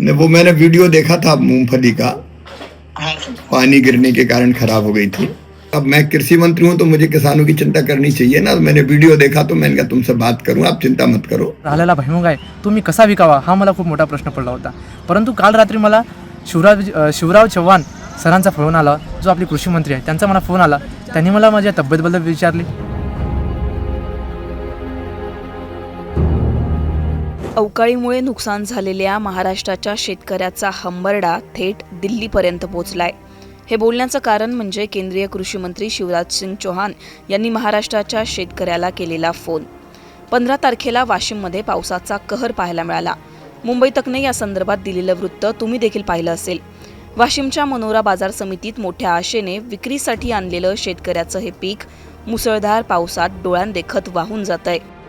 ने वो मैंने वीडियो देखा था मूंगफली का। पानी गिरने के कारण खराब हो गई थी। अब मैं कृषी मंत्री हूँ तो मुझे किसानों की चिंता करनी चाहिए ना। मैंने वीडियो देखा तो मैंने कहा तुमसे बात करूँ आप चिंता मत करो। राहिलेला भैमुग आहे. तो मी कसा विकावा? हा मला खूप मोठा प्रश्न पडला होता. परंतु काल रात्री मला शिवराज अ, शिवराव चव्हाण सरांचा फोन आला जो आपले कृषी मंत्री आहे. त्यांचा मला फोन आला. त्यांनी मला माझ्या तब्येतबद्दल विचारली. अवकाळीमुळे नुकसान झालेल्या महाराष्ट्राच्या शेतकऱ्याचा हंबरडा थेट दिल्लीपर्यंत पोहोचलाय हे बोलण्याचं कारण म्हणजे केंद्रीय कृषी मंत्री शिवराज सिंग चौहान यांनी महाराष्ट्राच्या शेतकऱ्याला केलेला फोन. पंधरा तारखेला वाशिममध्ये पावसाचा कहर पाहायला मिळाला. मुंबई तकने या संदर्भात दिलेलं वृत्त तुम्ही देखील पाहिलं असेल. वाशिमच्या मनोरा बाजार समितीत मोठ्या आशेने विक्रीसाठी आणलेलं शेतकऱ्याचं हे पीक मुसळधार पावसात डोळ्यांदेखत वाहून जात आहे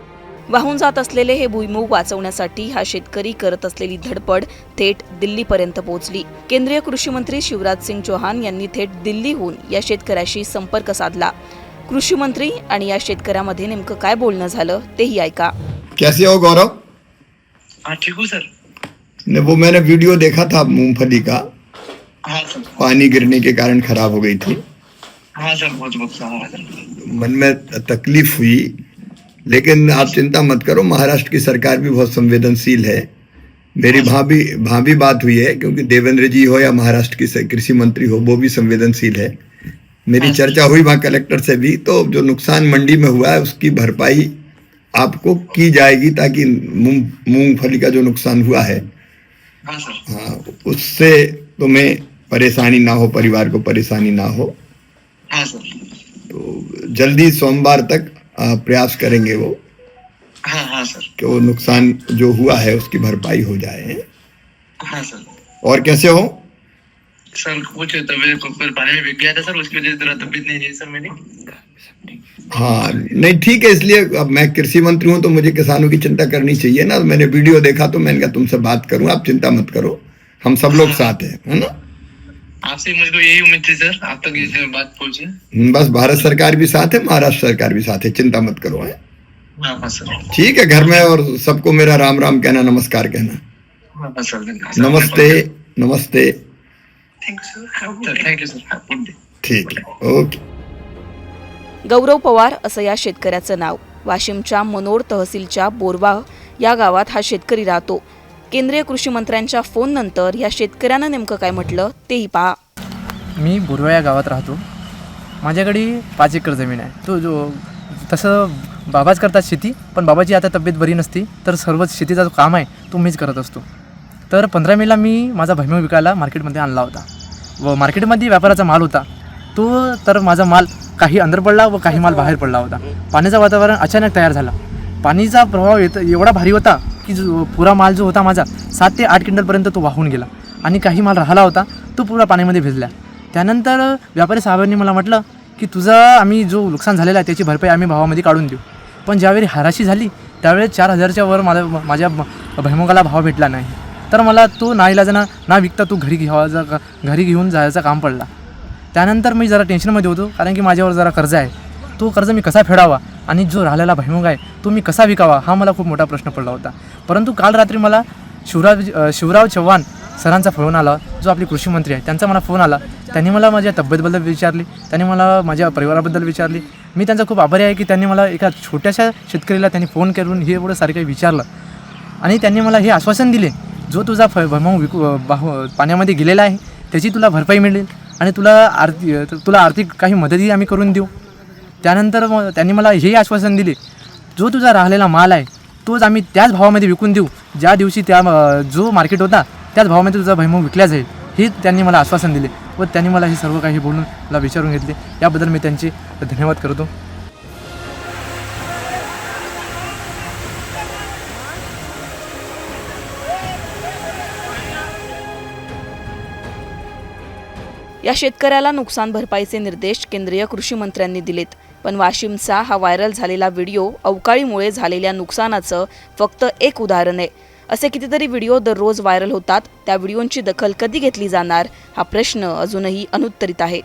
वाहून जात असलेले हे भुईमूग वाचवण्यासाठी हा शेतकरी करत असलेली धडपड थेट दिल्लीपर्यंत पोहोचली. केंद्रीय कृषी मंत्री शिवराज सिंग चौहान यांनी थेट दिल्लीहून या शेतकऱ्याशी संपर्क साधला. कृषी मंत्री आणि या शेतकऱ्यामध्ये नेमकं काय बोलणं झालं तेही ऐका. कैसे हो गौरव? हाँ ठीक हूँ सर. ने वो मैंने वीडियो देखा था मूंगफली का। हाँ सर. पानी गिरने के कारण खराब हो गई थी। हाँ सर बहुत बहुत सहारा सर. मन में तकलीफ हुई। लेकिन आप चिंता मत करो महाराष्ट्र की सरकार भी बहुत संवेदनशील है। मेरी भाभी भाभी बात हुई है क्योंकि देवेंद्र जी हो या महाराष्ट्र की कृषि मंत्री हो वो भी संवेदनशील है। मेरी चर्चा हुई वहाँ कलेक्टर से भी तो जो नुकसान मंडी में हुआ है उसकी भरपाई आपको की जाएगी ताकि मूंग मूंगफली का जो नुकसान हुआ है। हाँ हाँ उससे तुम्हें परेशानी ना हो परिवार को परेशानी ना हो। हाँ तो जल्दी सोमवार तक प्रयास करेंगे वो? हाँ हाँ सर। कि वो नुकसान जो हुआ है उसकी भरपाई हो जाए हाँ? सर। और कैसे हो? सर कुछ तबीयत पानी में बिक गया था सर। उसकी वजह से जरा तबीयत नहीं रही सर मेरी। हाँ नहीं ठीक है इसलिए अब मैं कृषि मंत्री हूँ तो मुझे किसानों की चिंता करनी चाहिए ना। मैंने वीडियो देखा तो मैंने कहा तुमसे बात करूँ आप चिंता मत करो। हम सब लोग साथ हैं है ना? बस भारत सरकार भी साथ है महाराष्ट्र सरकार भी साथ है चिंता मत करो है? सर। ठीक है घर में और सबको मेरा राम राम कहना नमस्कार कहना। सर नमस्ते नमस्ते। Thank you sir thank you sir good day ठीक है ओके। गौरव पवार असं या शेतकऱ्याचं नाव. वाशिमच्या मनोर तहसीलच्या बोरवा या गावात हा शेतकरी राहतो. केंद्रीय कृषी मंत्र्यांच्या फोन नंतर या शेतकऱ्यानं नेमकं काय म्हटलं तेही पहा. मी बोरवा या गावात राहतो. माझ्याकडे पाच एकर जमीन आहे. तो जो तसं बाबाच करतात शेती पण बाबाची आता तब्येत बरी नसती तर सर्व शेतीचा जो काम आहे तो मीच करत असतो. तर पंधरा मेला मी माझा भैमूग विकायला मार्केटमध्ये आणला होता. व मार्केटमध्ये व्यापाराचा माल होता. तो तर माझा माल काही अंदर पडला व काही माल बाहेर पडला होता. पाण्याचं वातावरण अचानक तयार झाला. पाणीचा प्रभाव येत एवढा भारी होता की जो पुरा माल जो होता माझा सात ते आठ क्विंटलपर्यंत तो वाहून गेला. आणि काही माल राहिला होता तो पुरा पाण्यामध्ये भिजला. त्यानंतर व्यापारी साहेबांनी मला म्हटलं की तुझा आम्ही जो नुकसान झालेला आहे त्याची भरपाई आम्ही भावामध्ये काढून देऊ. पण ज्यावेळी हाराशी झाली त्यावेळेस चार हजारच्या वर मला माझ्या भैमुगाला भाव भेटला नाही. तर मला तो नाईलाजाना ना विकता तो घरी घ्यावायचा घरी घेऊन जायचं काम पडला. त्यानंतर मी जरा टेन्शनमध्ये होतो कारण की माझ्यावर जरा कर्ज आहे. तो कर्ज मी कसा फेडावा आणि जो राहिलेला भैमुग आहे तो मी कसा विकावा हा मला खूप मोठा प्रश्न पडला होता. परंतु काल रात्री मला शिवराज शिवराव चव्हाण सरांचा फोन आला जो आपले कृषी मंत्री आहे त्यांचा मला फोन आला. त्यांनी मला माझ्या तब्येतबद्दल विचारली त्यांनी मला माझ्या परिवाराबद्दल विचारली. मी त्यांचा खूप आभारी आहे की त्यांनी मला एका छोट्याशा शेतकरीला त्यांनी फोन करून हे एवढं सारखं काही विचारलं. आणि त्यांनी मला हे आश्वासन दिले जो तुझा फ भैमूग विकू बाहू पाण्यामध्ये गेलेला आहे त्याची तुला भरपाई मिळेल आणि तुला आर्थिक तुला आर्थिक काही मदतही आम्ही करून देऊ. त्यानंतर मग त्यांनी मला हेही आश्वासन दिले जो तुझा राहिलेला माल आहे तोच आम्ही त्याच भावामध्ये विकून देऊ. ज्या दिवशी त्या जो मार्केट होता त्याच भावामध्ये तुझा भैमूग विकला जाईल हे त्यांनी मला आश्वासन दिले व त्यांनी मला हे सर्व काही बोलून मला विचारून घेतले. याबद्दल मी त्यांचे धन्यवाद करतो. या शेतकऱ्याला नुकसान भरपाईचे निर्देश केंद्रीय कृषी मंत्र्यांनी दिलेत. पण वाशिमचा हा व्हायरल झालेला व्हिडिओ अवकाळीमुळे झालेल्या नुकसानाचं फक्त एक उदाहरण आहे. असे कितीतरी व्हिडिओ दररोज व्हायरल होतात. त्या व्हिडिओंची दखल कधी घेतली जाणार? हा प्रश्न अजूनही अनुत्तरित आहे.